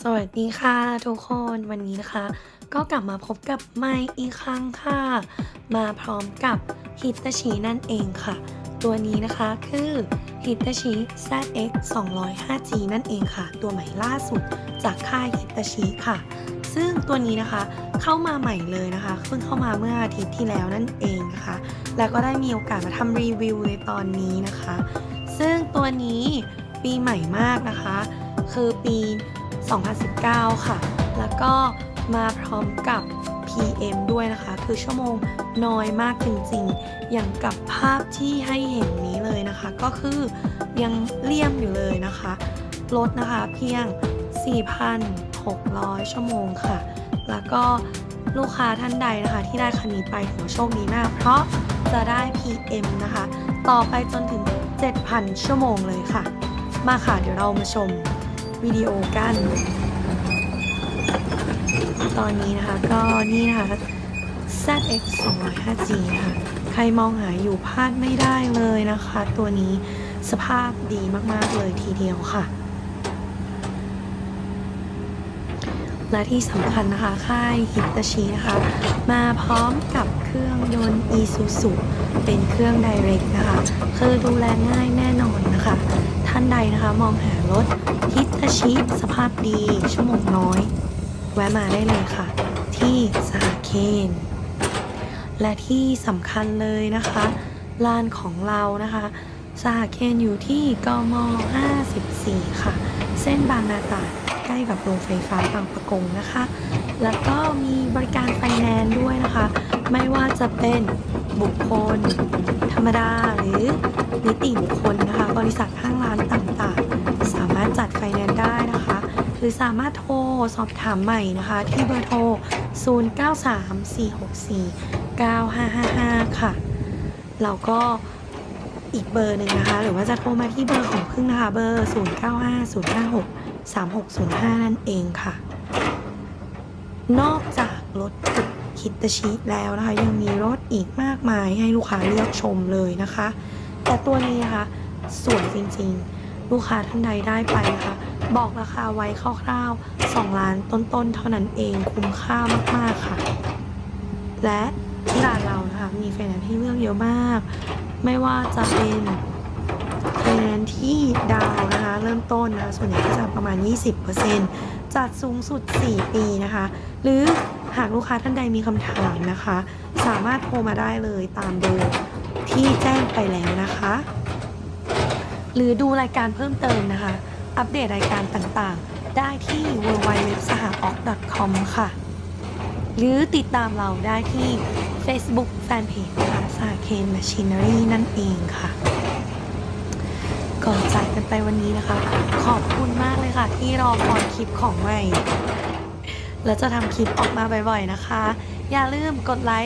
สวัสดีค่ะทุกคนวันนี้นะคะ ก็กลับมาพบกับไมค์อีกครั้งค่ะ มาพร้อมกับฮิต a ชินั่นเองค่ะ ตัวนี้นะคะคือฮิต a ชิ ZX 205G นั่นเองค่ะ ตัวใหม่ล่าสุดจากค่ายฮิต a ชิค่ะ ซึ่งตัวนี้นะคะเข้ามาใหม่เลยนะคะเพิ่งเข้ามาเมื่ออาทิตย์ที่แล้วนั่นเองนะคะ แล้วก็ได้มีโอกาสมาทำรีวิวในตอนนี้นะคะ ซึ่งตัวนี้ปีใหม่มากนะคะ คือปี 2019 ค่ะ แล้วก็มาพร้อมกับ PM ด้วยนะคะ คือชั่วโมงน้อยมากจริงๆ อย่างกับภาพที่ให้เห็นนี้เลยนะคะ ก็คือยังเลี่ยมอยู่เลยนะคะ ลดนะคะเพียง 4,600 ชั่วโมงค่ะ แล้วก็ลูกค้าท่านใดนะคะ ที่ได้คันนี้ไปถือโชคดีมาก เพราะจะได้ PM นะคะ ต่อไปจนถึง 7,000 ชั่วโมงเลยค่ะ มาค่ะ เดี๋ยวเรามาชม วิดีโอกัน ตอนนี้นะคะก็นี่นะคะ ZX 205G นะคะใครมองหาอยู่พลาดไม่ได้เลยนะคะ ตัวนี้สภาพดีมาก ๆ เลยทีเดียวค่ะ และที่สำคัญนะคะ ค่ายฮิตาชินะคะ มาพร้อมกับเครื่องยนต์ Isuzu เป็นเครื่อง Direct นะคะ คือดูแลง่ายแน่นอนนะคะ ท่านใดนะคะมองหารถฮิตาชิสภาพดี ชั่วโมงน้อย แวะมาได้เลยค่ะ ที่สหเคนและที่สำคัญเลยนะคะลานของเรานะคะสหเคนอยู่ที่กม 54 ค่ะ เส้นบางนาตราด ใกล้กับโรงไฟฟ้าบางประกงนะคะ แล้วก็มีบริการไฟแนนซ์ด้วยนะคะ ไม่ว่าจะเป็นบุคคล ธรรมดาหรือนิติบุคคลนะคะ บริษัทห้างร้านต่างๆ สามารถจัดไฟแนนซ์ได้นะคะ หรือสามารถโทรสอบถามใหม่นะคะ ที่เบอร์โทร 0934649555 ค่ะแล้วก็ อีกเบอร์หนึ่งนะคะ หรือว่าจะโทรมาที่เบอร์ของพึ่งนะคะ เบอร์ 0950563605 นั่นเองค่ะ นอกจากรถคิตาชิแล้วนะคะ ยังมีรถอีกมากมายให้ลูกค้าเลือกชมเลยนะคะ แต่ตัวนี้นะคะสวยจริงๆ ลูกค้าท่านใดได้ไปนะคะ บอกราคาไว้คร่าวๆ 2 ล้านต้นๆ เท่านั้นเองคุ้มค่ามากๆค่ะ และที่ร้านเรานะคะ มีไฟแนนซ์ให้เลือกเยอะมาก ไม่ว่าจะเป็นแนนที่ดาวนะคะ เริ่มต้นนะคะส่วนใหญ่ก็จะประมาณ 20%จัดสูงสุด 4 ปีนะคะ หรือหากลูกค้าท่านใดมีคำถามนะคะ สามารถโทรมาได้เลยตามเบอร์ที่แจ้งไปแล้วนะคะ หรือดูรายการเพิ่มเติมนะคะ อัปเดตรายการต่างๆ ได้ที่ w w w s h a o k c o m ค่ะ หรือติดตามเราได้ที่ Facebook Fanpage นะคะสาเคนแมชชีน n รีนั่นเองค่ะ ก่อนจากกันไปวันนี้นะคะ ขอบคุณมากเลยค่ะ ที่รอคอยคลิปของใหม่ แล้วจะทำคลิปออกมาบ่อยๆนะคะ อย่าลืมกดไลค์